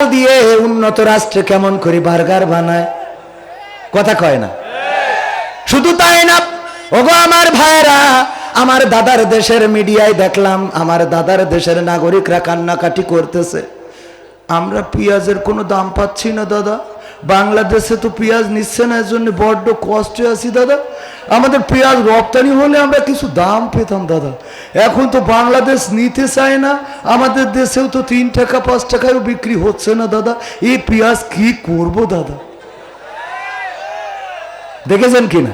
দিয়ে উন্নত রাষ্ট্রে কেমন করে বার্গার বানায়? কথা কয় না। শুধু তাই না, ওগো আমার ভাইরা আমার দাদার দেশের মিডিয়ায় দেখলাম, আমার দাদার দেশের নাগরিকরা কান্নাকাটি করতেছে। আমরা পেঁয়াজের কোনো দাম পাচ্ছি না, দাদা। বাংলাদেশে তো পেঁয়াজ নিচ্ছে না এর জন্য বড্ড কষ্টে আছি দাদা। আমাদের পেঁয়াজ রপ্তানি হলে আমরা কিছু দাম পেতাম দাদা। এখন তো বাংলাদেশ নিতে চায় না, আমাদের দেশেও তো তিন টাকা, পাঁচ টাকায়ও বিক্রি হচ্ছে না দাদা। এই পেঁয়াজ কি করব দাদা? দেখেছেন কিনা?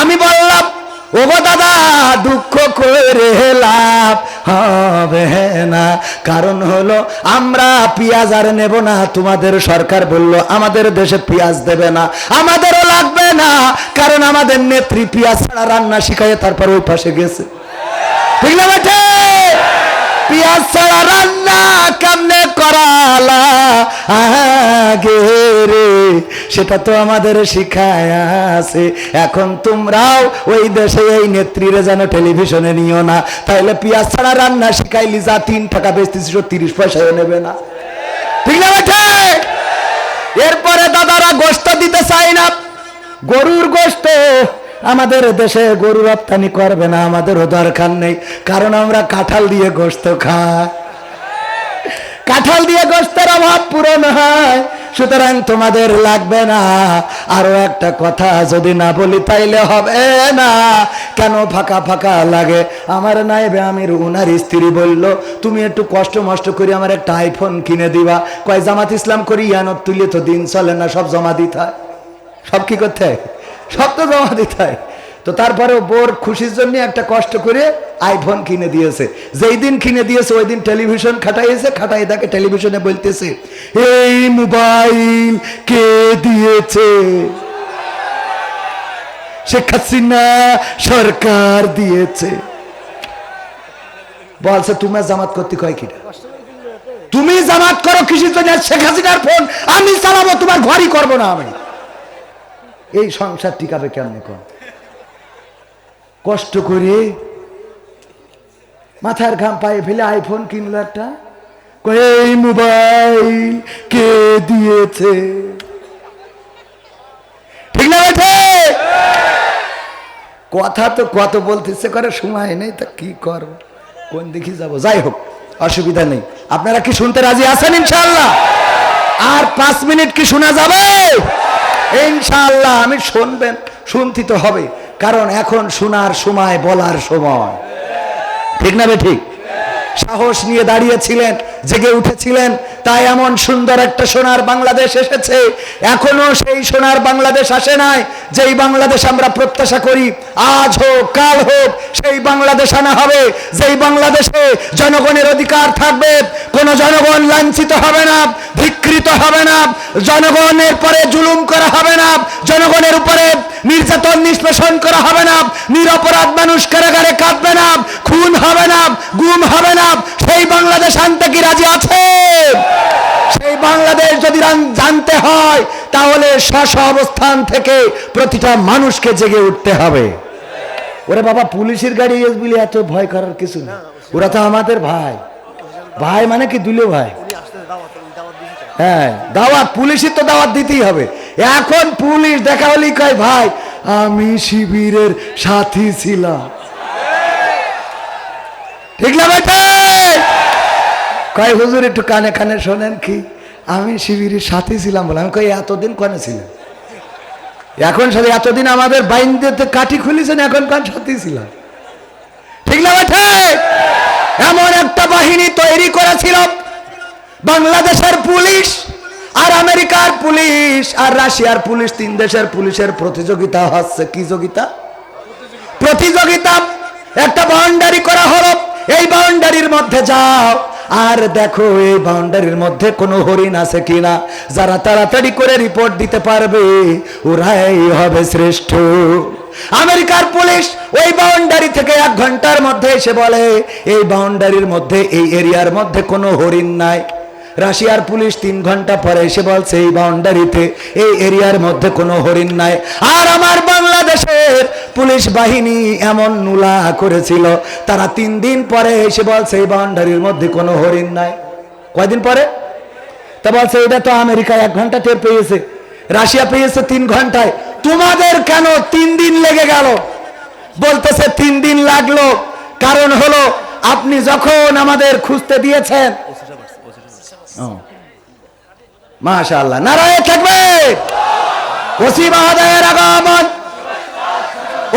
আমি বললাম ওগো দাদা, দুঃখ করে লাভ হবে না। কারণ হলো, আমরা পেঁয়াজ আর নেব না। তোমাদের সরকার বলল, আমাদের দেশে পেঁয়াজ দেবে না। আমাদেরও লাগবে না। কারণ আমাদের নেত্রী পেঁয়াজ ছাড়া রান্না শিখায় তারপর ওই পাশে গেছে। পেঁয়াজ ছাড়া রান্না কেমনে করালা আগে রে? সেটা তো আমাদের শিখায় আছে। এখন তোমরাও ওই দেশে এই নেত্রীরে যেন টেলিভিশনে নিও না। তাহলে পেঁয়াজ ছাড়া রান্না শিখাইলি যা তিন টাকা বেচতেছিস তিরিশ পয়সাও নেবে না। ঠিক না এরপরে দাদারা গোস্ত দিতে চায় না। গরুর গোস্ত আমাদের দেশে গরু রপ্তানি করবে না, আমাদেরও দরকার নেই। কারণ আমরা কাঁঠাল দিয়ে গোস্ত খাই। কাঁঠাল দিয়ে গোস্তের অভাব পূরণ হয়। সুতরাং তোমাদের লাগবে না। আরও একটা কথা যদি না বলি তাইলে হবে না। কেন ফাঁকা ফাঁকা লাগে? আমার নাইবে আমির উনার স্ত্রী বলল, তুমি একটু কষ্ট মষ্ট করে আমার একটা আইফোন কিনে দিবা। কয়, জামাত ইসলাম করি, ইয়ানত তুলে তো দিন চলে না, সব জমা দিতে হয়। সব কি করতে হয়? সব তো জমা দিতে হয়। তো তারপরে বোর খুশির জন্য একটা কষ্ট করে আইফোন কিনে দিয়েছে। যেই দিন কিনে দিয়েছে, ওই দিন টেলিভিশন খাটাইয়েছে খাটাই তাকে টেলিভিশনে বলতেছে, এই মোবাইল কে দিয়েছে? শেখ হাসিনা সরকার দিয়েছে। বলছে তুমি জামাত করতে কয় কিটা তুমি জামাত করো কৃষির জন্য শেখ হাসিনার ফোন আমি চালাবো, তোমার ঘরই করব না আমি। এই সংসার টিকাবে কেমনে কোন? কষ্ট করে মাথার ঘাম পায়ে ফেলে আইফোন কিনলো একটা। এই মোবাইল কে দিয়েছে? ঠিক না কথা তো কত বলতেছে, করে সময় নেই, তা কি করব? কোন দেখি যাব? যাই হোক, অসুবিধা নেই। আপনারা কি শুনতে রাজি আছেন ইনশাল্লাহ আর পাঁচ মিনিট কি শোনা যাবে? ইনশাল্লাহ আমি শুনবেন, শুনতে তো হবে। কারণ এখন শোনার সময় বলার সময়। ঠিক না বে ঠিক? সাহস নিয়ে দাঁড়িয়েছিলেন। জেগে উঠেছিলেন। তাই এমন সুন্দর একটা সোনার বাংলাদেশ এসেছে। এখনও সেই সোনার বাংলাদেশ আসে নাই, যেই বাংলাদেশ আমরা প্রত্যাশা করি। আজ হোক, কাল হোক, সেই বাংলাদেশ আনা হবে। যেই বাংলাদেশে জনগণের অধিকার থাকবে, কোন জনগণ লাঞ্ছিত হবে না, ধিকৃত হবে না, জনগণের পরে জুলুম করা হবে না, জনগণের উপরে নির্যাতন নিষ্পেষণ করা হবে না, নিরপরাধ মানুষ কারাগারে কাঁদবে না, খুন হবে না, গুম হবে না, সেই বাংলাদেশ আনতে কি রাজি আছে সেই বাংলাদেশ যদি জানতে হয়, তাহলে স্ব অবস্থান থেকে প্রতিটা মানুষকে জেগে উঠতে হবে। ওরে বাবা, পুলিশের গাড়ি বলে এত ভয় করার কিছু না ওরা তো আমাদের ভাই। ভাই মানে কি দুলে ভাই? হ্যাঁ দাওয়াত, পুলিশের তো দাওয়াত দিতেই হবে। এখন পুলিশ দেখা হলেই কয়, ভাই, আমি শিবিরের সাথী ছিলাম। ঠিক না বেটা? কয়, হুজুর, একটু কানে কানে শোনেন কি? আমি শিবিরের সাথী ছিলাম বলে। আমি কই, এতদিন কনে ছিলেন? এখন সাথে এতদিন আমাদের বাইন্দে কাঠি খুলেছেন, এখন কান সাথী ছিলাম। ঠিক না এমন একটা বাহিনী তৈরি করেছিল বাংলাদেশের পুলিশ আর আমেরিকার পুলিশ আর রাশিয়ার পুলিশ, তিন দেশের পুলিশের প্রতিযোগিতা হচ্ছে কি যোগিতা? প্রতিযোগিতা। একটা বাউন্ডারি করা হলো, এই বাউন্ডারির মধ্যে যাও। আর দেখো এই বাউন্ডারির মধ্যে কোনো হরিণ আছে কিনা? যারা তাড়াতাড়ি করে রিপোর্ট দিতে পারবে, ওরাই হবে শ্রেষ্ঠ। আমেরিকার পুলিশ ওই বাউন্ডারি থেকে এক ঘণ্টার মধ্যে এসে বলে, এই বাউন্ডারির মধ্যে, এই এরিয়ার মধ্যে কোনো হরিণ নাই। রাশিয়ার পুলিশ তিন ঘণ্টা পরে এসে বলছে, এই বাউন্ডারিতে, এই এরিয়ার মধ্যে কোনো হরিণ নাই। আর আমার বাংলাদেশের পুলিশ বাহিনী এমন নুলা করেছিল। তারা তিন দিন পরে এসে বলছে, এই বাউন্ডারির মধ্যে কোনো হরিণ নাই। কয়দিন পরে? তা বলছে, এটা তো আমেরিকা এক ঘণ্টা টের পেয়েছে, রাশিয়া পেয়েছে তিন ঘন্টায়। তোমাদের কেন তিন দিন লেগে গেল? বলতেছে, তিন দিন লাগল। কারণ হলো, আপনি যখন আমাদের খুঁজতে দিয়েছেন মাশাআল্লাহ। নারায় থাকবে। ওসি মহোদয়ের আগমন।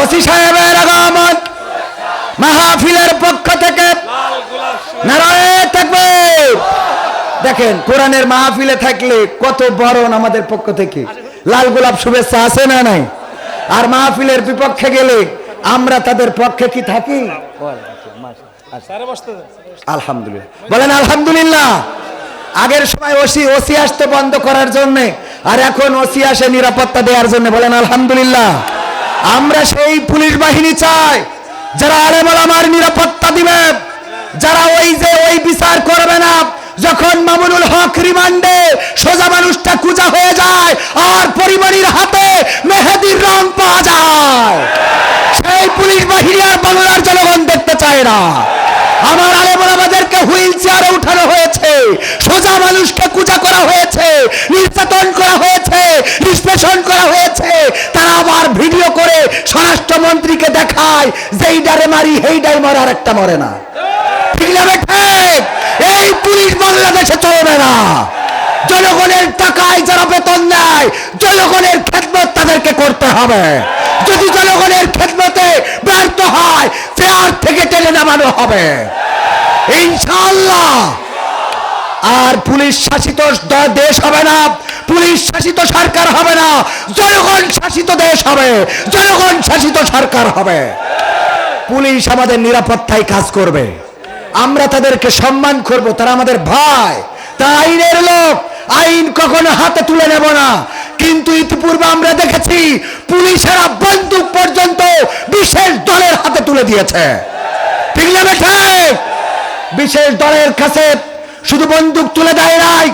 ওসি সাহেবের আগমন। মাহফিলের পক্ষ থেকে নারায় থাকবে দেখেন, কোরআনের মাহফিলে থাকলে কত বরণ আমাদের পক্ষ থেকে। লাল গোলাপ শুভেচ্ছা আছে না নাই? আর মাহফিলের বিপক্ষে গেলে আমরা তাদের পক্ষে কি থাকি? আলহামদুলিল্লাহ। বলেন, আলহামদুলিল্লাহ। আগের সময় ওসি ওসি আসতে বন্ধ করার জন্য, আর এখন ওসি আসে নিরাপত্তা দেওয়ার জন্য। বলেন, আলহামদুলিল্লাহ। আমরা সেই পুলিশ বাহিনী চাই। যারা আলেমল আমার নিরাপত্তা দিবে, যারা ওই যে ওই বিচার করবে না, যখন মামুনুল হক রিমান্ডে সোজা মানুষটা কুজা হয়ে যায়, আর পরিবারের হাতে মেহেদির রং পাওয়া যায়। সেই পুলিশ বাহিনী আর বাংলার জনগণ দেখতে চায় না। আমার আলেমন আমাদেরকে হুইল চেয়ারে উঠানো হয়েছে, সোজা মানুষকে কুজা করা হয়েছে, নির্যাতন করা হয়েছে, নিষ্পেষণ করা হয়েছে, তারা আবার ভিডিও স্বরাষ্ট্রমন্ত্রীকে দেখায়, যেই ডারে মারি, হেই ডাই মারার একটা মরে না। ঠিক না এই পুলিশ বাংলাদেশে চলবে না। জনগণের টাকায় যারা বেতন দেয় জনগণের খেদমত তাদেরকে করতে হবে। যদি জনগণের খেদমতে ব্যর্থ হয় ফেয়ার থেকে টেনে নামানো হবে। ইনশাআল্লাহ। আর পুলিশ শাসিত দেশ হবে না। পুলিশ শাসিত সরকার হবে না, জনগণ শাসিত দেশ হবে, জনগণ শাসিত সরকার হবে। পুলিশ আমাদের নিরাপত্তায় কাজ করবে। আমরা তাদেরকে সম্মান করব, তারা আমাদের ভাই, তারা আইনের লোক, আইন কখনো হাতে তুলে নেব না। কিন্তু ইতিপূর্বে আমরা দেখেছি, পুলিশেরা বন্দুক পর্যন্ত বিশেষ দলের হাতে তুলে দিয়েছে। ঠিক? বিশেষ দলের কাছে শুধু বন্দুক তুলে দেয় নাই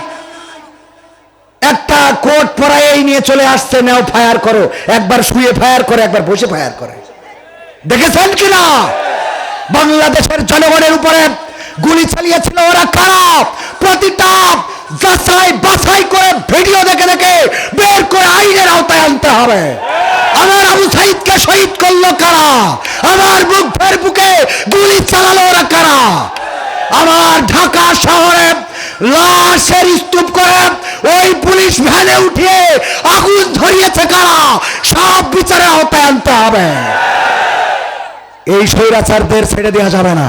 একটা কোট পরাই নিয়ে চলে আসছে, নাও ফায়ার করো। একবার শুয়ে ফায়ার করে, একবার বসে ফায়ার করে। দেখেছেন কিনা? বাংলাদেশের জনগণের উপরে গুলি চালিয়েছিল ওরা খারাপ প্রতিটা যাচাই বাছাই করে ভিডিও দেখে দেখে বের করে আইনের আওতায় আনতে হবে। আমার আবু সাইদকে শহীদ করল কারা? আমার মুখের বুকে গুলি চালালো ওরা কারা? আমার ঢাকা শহরে লাশের স্তূপ করে ওই পুলিশ ভ্যানে উঠে আগুন ধরিয়েছে কারা? সব বিচারে আওতায় আনতে হবে। এই স্বৈরাচারদের ছেড়ে দেওয়া যাবে না।